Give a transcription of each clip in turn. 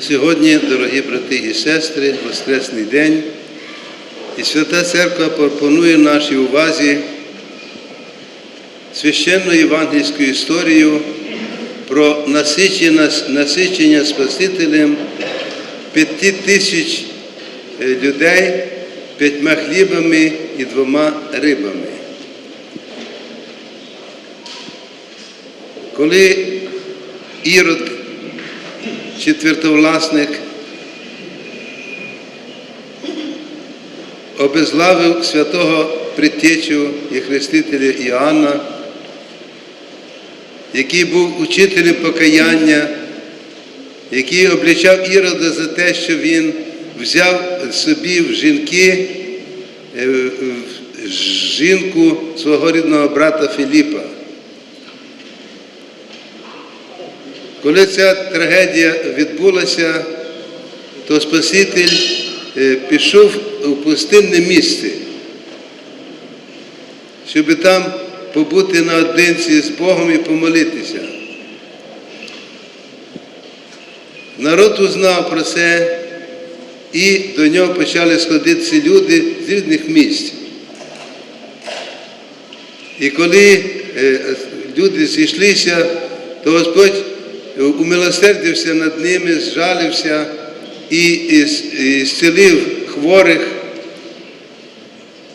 Сьогодні, дорогі брати і сестри, Воскресний день, і Свята Церква пропонує нашій увазі священну євангельську історію про насичення, насичення Спасителем п'яти тисяч е, людей п'ятьма хлібами і двома рибами. Коли Ірод, четвертовласник, обезглавив святого предтечу і хрестителя Іоанна, який був учителем покаяння, який обличав Ірода за те, що він взяв собі в жінки е, в жінку свого рідного брата Філіпа. Коли ця трагедія відбулася, то Спаситель е, пішов у пустинне місце, щоб там побути наодинці з Богом і помолитися. Народ узнав про це, і до нього почали сходитися люди з різних місць. І коли е, люди зійшлися, то Господь умилосердився над ними, зжалився і зцілив хворих,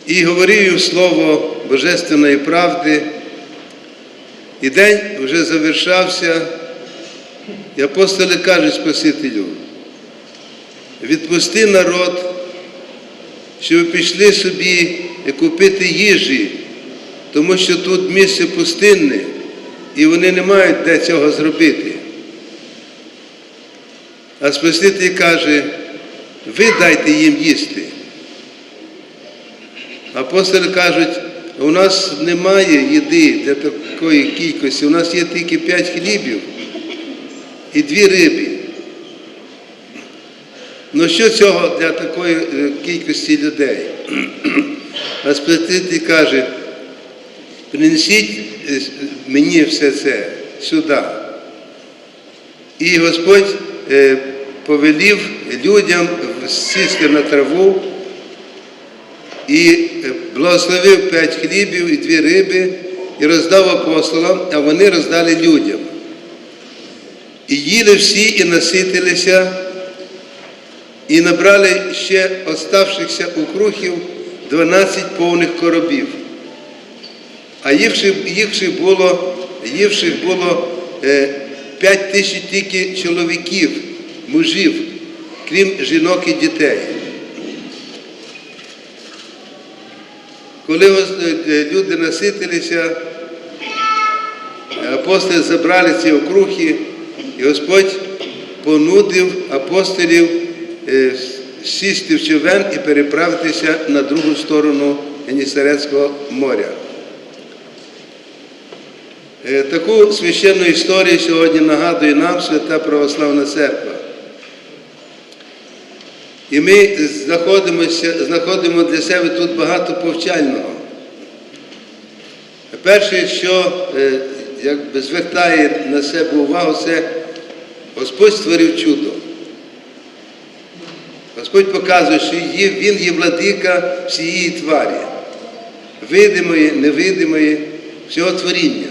і говорив їм слово Божественної правди. І день вже завершався, і апостоли кажуть Спасителю, відпусти народ, щоб пішли собі купити їжі, тому що тут місце пустинне, і вони не мають де цього зробити. А Спаситель каже, ви дайте їм їсти. Апостоли кажуть, у нас немає їди для такої кількості, у нас є тільки п'ять хлібів і дві риби. Ну що цього для такої е, кількості людей? А Спаситель каже, принесіть е, мені все це сюди. І Господь е, повелів людям сісти на траву і е, благословив п'ять хлібів і дві риби і роздав апостолам, а вони роздали людям. І їли всі і наситилися, і набрали ще оставшихся укрухів 12 повних коробів. А ївших, було, ївших було е, 5 тисяч тільки чоловіків, мужів, крім жінок і дітей. Коли е, люди наситилися, апостоли забрали ці окрухи, і Господь понудив апостолів е, сісти в човен і переправитися на другу сторону Генісарецького моря. Е, Таку священну історію сьогодні нагадує нам Свята Православна Церква. І ми знаходимо для себе тут багато повчального. Перше, що е, якби, звертає на себе увагу, це Господь створив чудо. Господь показує, що Він є владика всієї тварі, видимої, невидимої, всього творіння.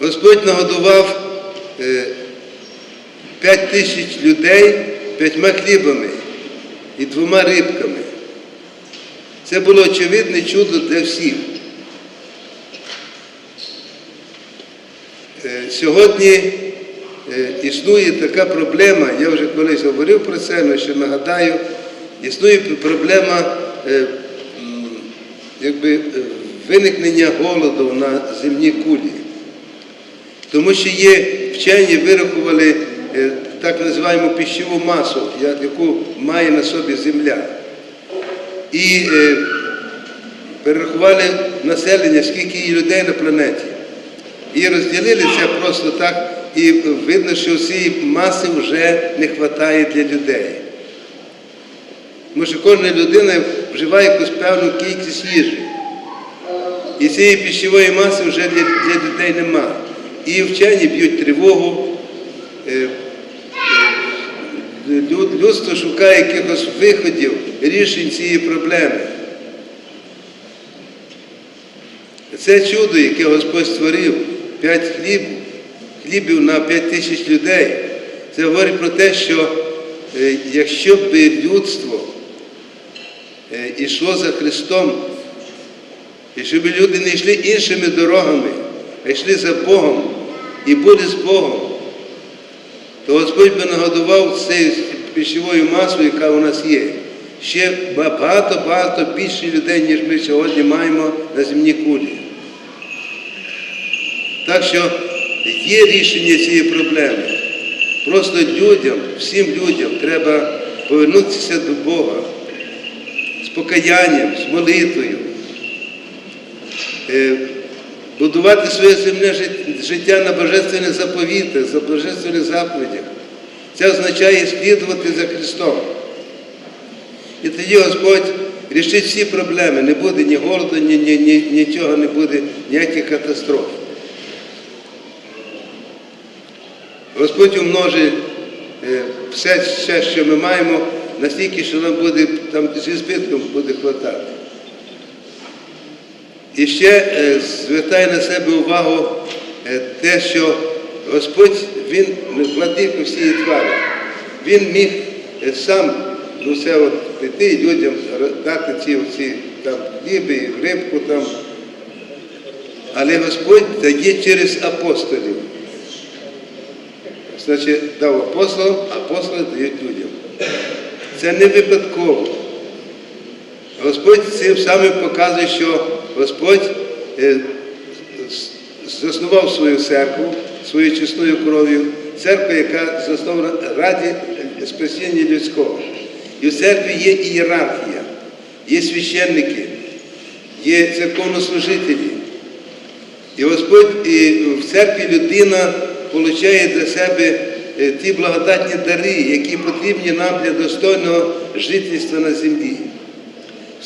Господь нагодував е, п'ять тисяч людей п'ятьма хлібами і двома рибками. Це було очевидне чудо для всіх. Е, Сьогодні е, існує така проблема, я вже колись говорив про це, але ще нагадаю, існує проблема е, якби, виникнення голоду на земній кулі. Тому що є вчені вирахували так називаємо пищову масу, яку має на собі земля. І е, перерахували населення, скільки є людей на планеті. І розділили це просто так, і видно, що цієї маси вже не вистачає для людей. Тому що кожна людина вживає якусь певну кількість їжі. І цієї пищової маси вже для, для людей немає. І вчені б'ють тривогу, е, людство шукає якихось виходів, рішень цієї проблеми. Це чудо, яке Господь створив, п'ять хліб, хлібів на п'ять тисяч людей. Це говорить про те, що е, якщо б людство е, йшло за Христом, і щоб люди не йшли іншими дорогами, а йшли за Богом і були з Богом, то Господь би нагодував цією пищовою масою, яка у нас є. Ще багато-багато більше людей, ніж ми сьогодні маємо на земній кулі. Так що є рішення цієї проблеми. Просто людям, всім людям треба повернутися до Бога з покаянням, з молитвою, е, будувати своє земне життя на божественних заповітах, за божественних заповідях. Це означає слідувати за Христом. І тоді Господь рішить всі проблеми. Не буде ні голоду, ні, ні, ні, нічого не буде, ніяких катастроф. Господь умножить е, все, все, що ми маємо, настільки, що нам буде там зі збитком буде хватати. І ще е, звертає на себе увагу е, те, що Господь, Він владик усієї твари. Він міг е, сам ну, це от прийти і людям дати ці, ці там, і рибку там. Але Господь дає через апостолів. Значить, дав апостолам, апостоли дають людям. Це не випадково. Господь цим самим показує, що Господь е, заснував свою церкву своєю чесною кров'ю, церкву, яка заснована раді спасіння людського. І в церкві є ієрархія, є священники, є церковнослужителі. І Господь і в церкві людина отримує для себе е, ті благодатні дари, які потрібні нам для достойного жительства на землі.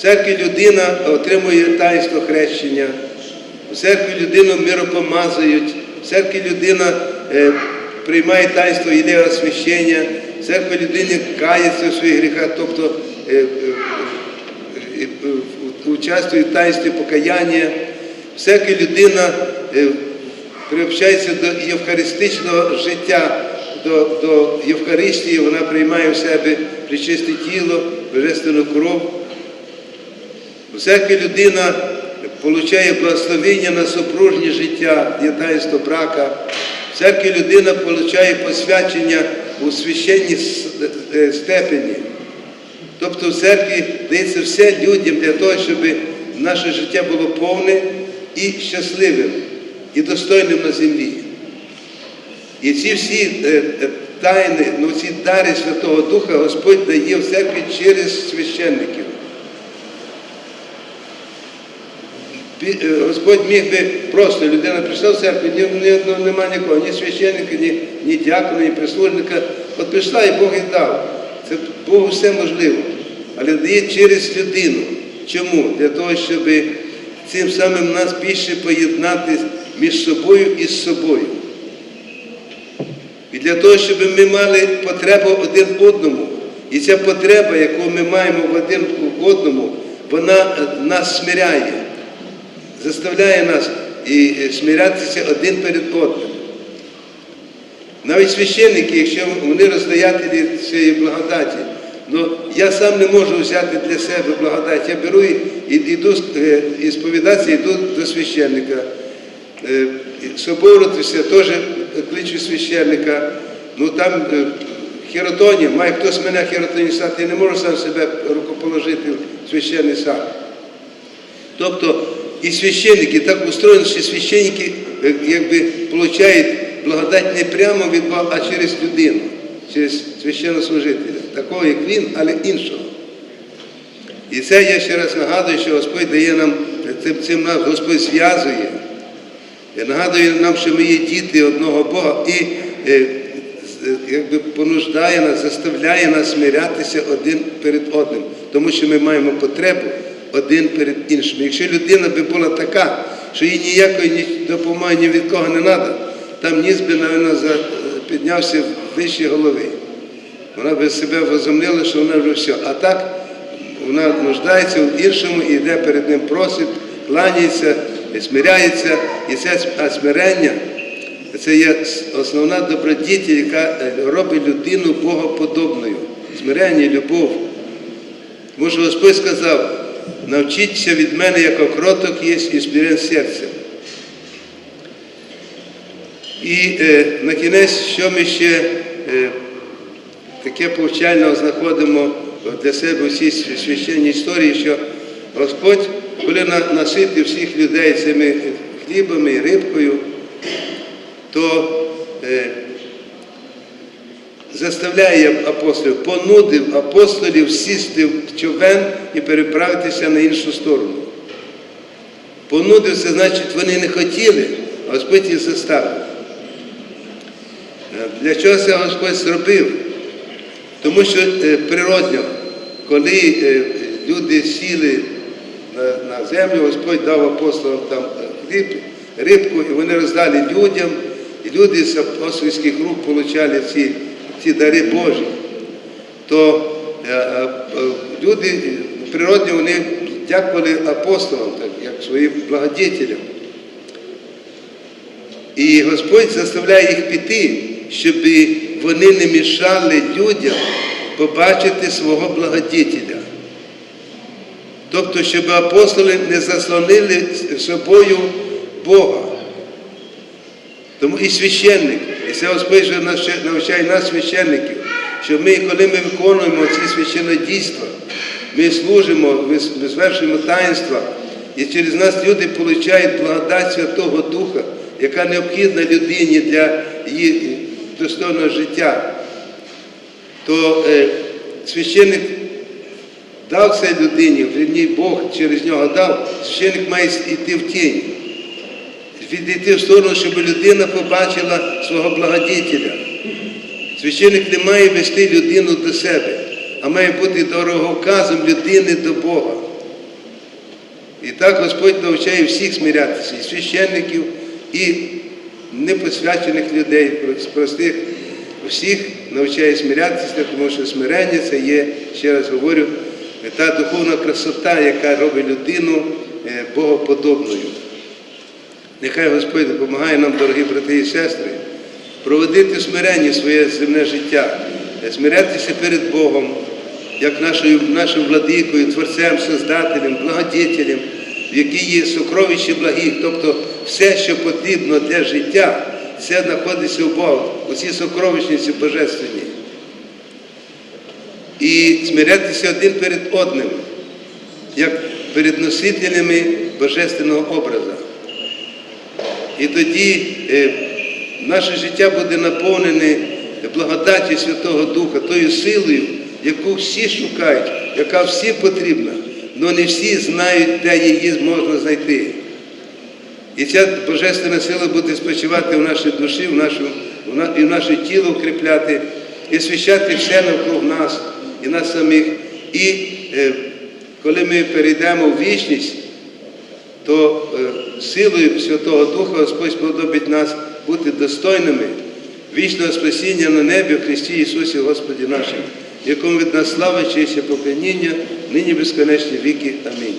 Церкві людина отримує таїнство хрещення, в церкві людину миропомазують, в церкві людина е, приймає таїнство ідея освящення, в церкві людини кається в своїх гріхах, тобто е, е, участвує в таїнстві покаяння. В церкві людина приобщається до євхаристичного життя, до, до Євхаристії, вона приймає в себе причисте тіло, божественну кров. Церкві людина отримує благословення на супружнє життя, є таїнство брака. В церкві людина отримує посвячення у священній е, степені. Тобто в церкві дається все людям для того, щоб наше життя було повне і щасливим, і достойним на землі. І ці всі е, е, тайни, ну ці дари Святого Духа Господь дає в церкві через священників. Пі- е, Господь міг би просто, людина прийшла в церкву, ні, ні одного нема нікого, ні священника, ні, ні дякона, ні прислужника. От прийшла і Бог і дав. Це Богу все можливо. Але дає через людину. Чому? Для того, щоб цим самим нас більше поєднати між собою і з собою. І для того, щоб ми мали потребу один одному. І ця потреба, яку ми маємо в один в одному, вона е, нас смиряє, заставляє нас і е, смирятися один перед одним. Навіть священники, якщо вони роздаятелі цієї благодаті, ну я сам не можу взяти для себе благодать. Я беру і йду е, і сповідатися, йду до священника. Е, і Соборитися теж кличу священника. Ну там хіротонія, має хтось мене хіротонію я не можу сам себе рукоположити в священний сад. Тобто і священники так устроєні, що священники е, якби получають благодать не прямо від Бога, а через людину, через священнослужителя, такого як він, але іншого. І це я ще раз нагадую, що Господь дає нам, цим, цим нас Господь зв'язує. Нагадує нам, що ми є діти одного Бога і е, е, якби понуждає нас, заставляє нас смирятися один перед одним, тому що ми маємо потребу один перед іншим. Якщо людина би була така, що їй ніякої допомоги ні від кого не треба, там ніс би, мабуть, піднявся вище голови. Вона би себе возомнила, що вона вже все. А так вона нуждається в іншому і йде перед ним, просить, кланяється, смиряється. І це смирення це є основна добродітель, яка е, робить людину богоподобною. Смирення, любов. Тому що Господь сказав, навчіться від мене, як окроток є, і смирен серцем. І е, на кінець, що ми ще е, таке повчального знаходимо для себе у цій священній історії, що Господь, коли на- наситив всіх людей цими хлібами і рибкою, то заставляє апостолів, понудив апостолів сісти в човен і переправитися на іншу сторону. Понудив це значить, вони не хотіли, а Господь їх заставив. Е, Для чого це Господь зробив? Тому що е, природньо, коли е, люди сіли на, землю, Господь дав апостолам там хліб, рибку, і вони роздали людям, і люди з апостольських рук отримали ці, ці дари Божі. То е, е, е, люди природньо вони дякували апостолам, так, як своїм благодетелям. І Господь заставляє їх піти, щоб вони не мішали людям побачити свого благодетеля. Тобто, щоб апостоли не заслонили собою Бога. Тому і священник, Господь навчає- нас, священників, що ми, коли ми виконуємо ці священнодійства, ми служимо, ми звершуємо таїнства, і через нас люди отримують благодать Святого Духа, яка необхідна людині для її достойного життя, то е, священник дав це людині, вірні, Бог через нього дав, священник має йти в тінь відійти в сторону, щоб людина побачила свого благодітеля. Священник не має вести людину до себе, а має бути дороговказом людини до Бога. І так Господь навчає всіх смирятися, і священників, і непосвячених людей, простих, всіх навчає смирятися, тому що смирення це є, ще раз говорю, та духовна красота, яка робить людину е, богоподобною. Нехай Господь допомагає нам, дорогі брати і сестри, проводити смирення своє земне життя, смирятися перед Богом, як нашою, нашим владикою, Творцем, Создателем, благодетелем, в якій є сокровище благих, тобто все, що потрібно для життя, все знаходиться у Бога, у цій сокровищниці божественній. І смирятися один перед одним, як перед носителями божественного образу. І тоді е, наше життя буде наповнене благодаті Святого Духа, тою силою, яку всі шукають, яка всім потрібна, але не всі знають, де її можна знайти. І ця божественна сила буде спочивати в нашій душі, в нашу, і в наше тіло укріпляти, і свящати все навкруг нас, і нас самих. І е, коли ми перейдемо в вічність, то е, силою Святого Духа Господь сподобить нас бути достойними вічного спасіння на небі в Христі Ісусі Господі нашим, якому від нас слава, честь і поклоніння, нині безконечні віки. Амінь.